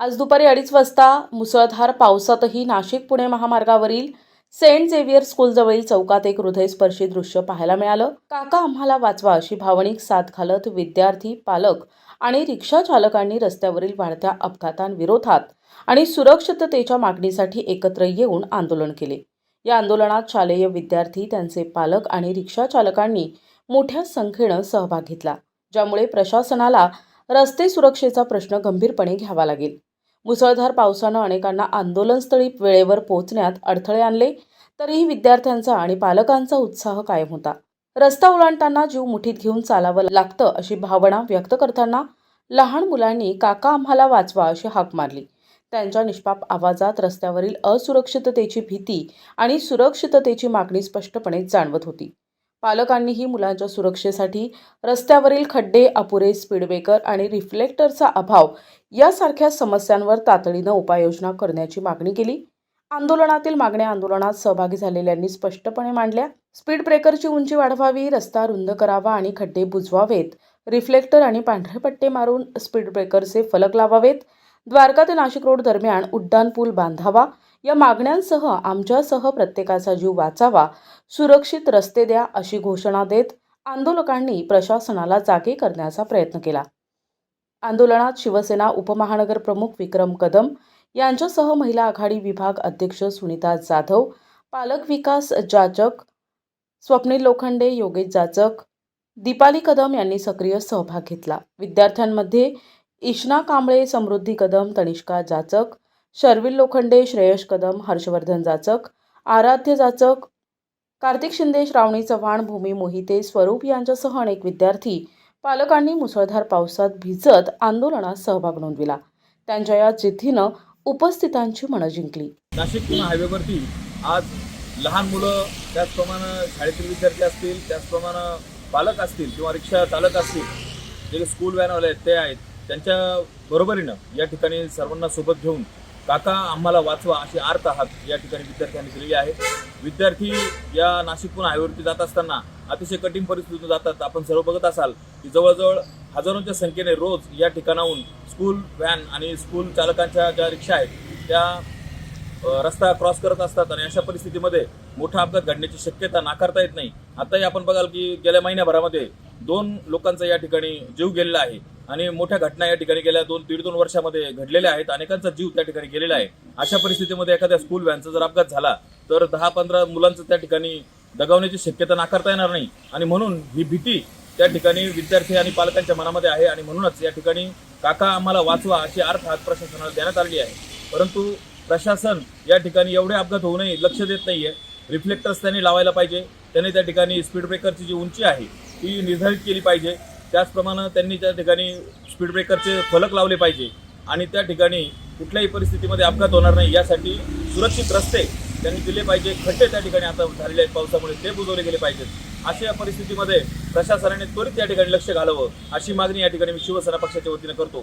आज दुपारी अडीच वाजता मुसळधार पावसातही नाशिक पुणे महामार्गावरील सेंट झेवियर स्कूलजवळील चौकात एक हृदयस्पर्शी दृश्य पाहायला मिळालं. काका आम्हाला वाचवा अशी भावनिक साथ घालत विद्यार्थी पालक आणि रिक्षा चालकांनी रस्त्यावरील वाढत्या अपघातांविरोधात आणि सुरक्षिततेच्या मागणीसाठी एकत्र येऊन आंदोलन केले. या आंदोलनात शालेय विद्यार्थी त्यांचे पालक आणि रिक्षा चालकांनी मोठ्या संख्येनं सहभाग घेतला ज्यामुळे प्रशासनाला रस्ते सुरक्षेचा प्रश्न गंभीरपणे घ्यावा लागेल. मुसळधार पावसानं अनेकांना आंदोलनस्थळी वेळेवर पोहोचण्यात अडथळे आणले तरीही विद्यार्थ्यांचा आणि पालकांचा उत्साह कायम होता. रस्ता ओलांडताना जीव मुठीत घेऊन चालावं लागतं अशी भावना व्यक्त करताना लहान मुलांनी काका आम्हाला वाचवा अशी हाक मारली. त्यांच्या निष्पाप आवाजात रस्त्यावरील असुरक्षिततेची भीती आणि सुरक्षिततेची मागणी स्पष्टपणे जाणवत होती. पालकांनीही मुलांच्या सुरक्षेसाठी रस्त्यावरील खड्डे अपुरे स्पीड ब्रेकर आणि रिफ्लेक्टरचा अभाव यासारख्या समस्यांवर तातडीनं उपाययोजना करण्याची मागणी केली. आंदोलनातील मागण्या आंदोलनात सहभागी झालेल्यांनी स्पष्टपणे मांडल्या. स्पीड ब्रेकरची उंची वाढवावी रस्ता रुंद करावा आणि खड्डे बुजवावेत. रिफ्लेक्टर आणि पांढरे पट्टे मारून स्पीड ब्रेकरचे फलक लावावेत. द्वारका ते नाशिक रोड दरम्यान उड्डाण पूल बांधावा. या मागण्यांसह आमच्यासह प्रत्येकाचा जीव वाचावा सुरक्षित रस्ते द्या अशी घोषणा देत आंदोलकांनी प्रशासनाला जागे करण्याचा प्रयत्न केला. आंदोलनात शिवसेना उपमहानगर प्रमुख विक्रम कदम यांच्यासह महिला आघाडी विभाग अध्यक्ष सुनीता जाधव पालक विकास जाचक स्वप्नील लोखंडे योगेश जाचक दीपाली कदम यांनी सक्रिय सहभाग घेतला. विद्यार्थ्यांमध्ये इशना कांबळे समृद्धी कदम तनिष्का जाचक शर्विल लोखंडे श्रेयश कदम हर्षवर्धन जाचक आराध्य जाचक कार्तिक शिंदे श्रावणी चव्हाण भूमी मोहिते स्वरूप यांच्यासह अनेक विद्यार्थी पालकांनी मुसळधार पावसात भिजत आंदोलनात सहभाग नोंदविला. त्यांच्या या जिद्दीनं उपस्थितांची मनं जिंकली. नाशिक पुणे हायवेवरती आज लहान मुलं त्याचप्रमाणे शाळेतील विद्यार्थी असतील त्याचप्रमाणे पालक असतील किंवा रिक्षा चालक असतील जे स्कूल व्हॅनवाले आहेत ते आहेत त्यांच्या बरोबरीनं या ठिकाणी सर्वांना सोबत घेऊन काका आम्हाला वाचवा अशी आर्त हात या ठिकाणी विद्यार्थ्यांनी दिलेली आहे. विद्यार्थी या नाशिकहून हायवेवरती जात असताना अतिशय कठीण परिस्थितीतून जातात. आपण सर्व बघत असाल की जवळजवळ हजारोंच्या संख्येने रोज या ठिकाणाहून स्कूल व्हॅन आणि स्कूल चालकांच्या ज्या रिक्षा आहेत त्या रस्ता क्रॉस करत असतात आणि अशा परिस्थितीमध्ये मोठा अपघात घडण्याची शक्यता नाकारता येत नाही. आताही आपण बघाल की गेल्या महिन्याभरामध्ये दोन लोकांचा या ठिकाणी जीव गेलेला आहे. आणि मोठ्या घटना या ठिकाणी गेल्या दोन दीड दोन वर्षामध्ये घडलेल्या आहेत. अनेकांचा जीव त्या ठिकाणी गेलेला आहे. अशा परिस्थितीमध्ये एखाद्या स्कूल व्हॅनचा जर अपघात झाला तर दहा पंधरा मुलांचं त्या ठिकाणी दगावण्याची शक्यता नाकारता येणार नाही. आणि म्हणून ही भीती त्या ठिकाणी विद्यार्थी आणि पालकांच्या मनामध्ये आहे आणि म्हणूनच या ठिकाणी काका आम्हाला वाचवा अशी अर्थ प्रशासनाला देण्यात आलेली आहे. परंतु प्रशासन या ठिकाणी एवढे अपघात होऊ नये लक्ष देत नाही आहे रिफ्लेक्टर्स त्यांनी लावायला पाहिजे. त्यांनी त्या ठिकाणी स्पीड ब्रेकरची जी उंची आहे ती निर्धारित केली पाहिजे. त्याचप्रमाणे त्यांनी त्या ठिकाणी स्पीड ब्रेकरचे फलक लावले पाहिजे आणि त्या ठिकाणी कुठल्याही परिस्थितीमध्ये अपघात होणार नाही यासाठी सुरक्षित रस्ते त्यांनी दिले पाहिजे. खड्डे त्या ठिकाणी आता झालेले आहेत पावसामुळे ते बुजवले गेले पाहिजेत. अशा परिस्थितीमध्ये प्रशासनाने त्वरित या ठिकाणी लक्ष घालावं अशी मागणी या ठिकाणी मी शिवसेना पक्षाच्या वतीने करतो.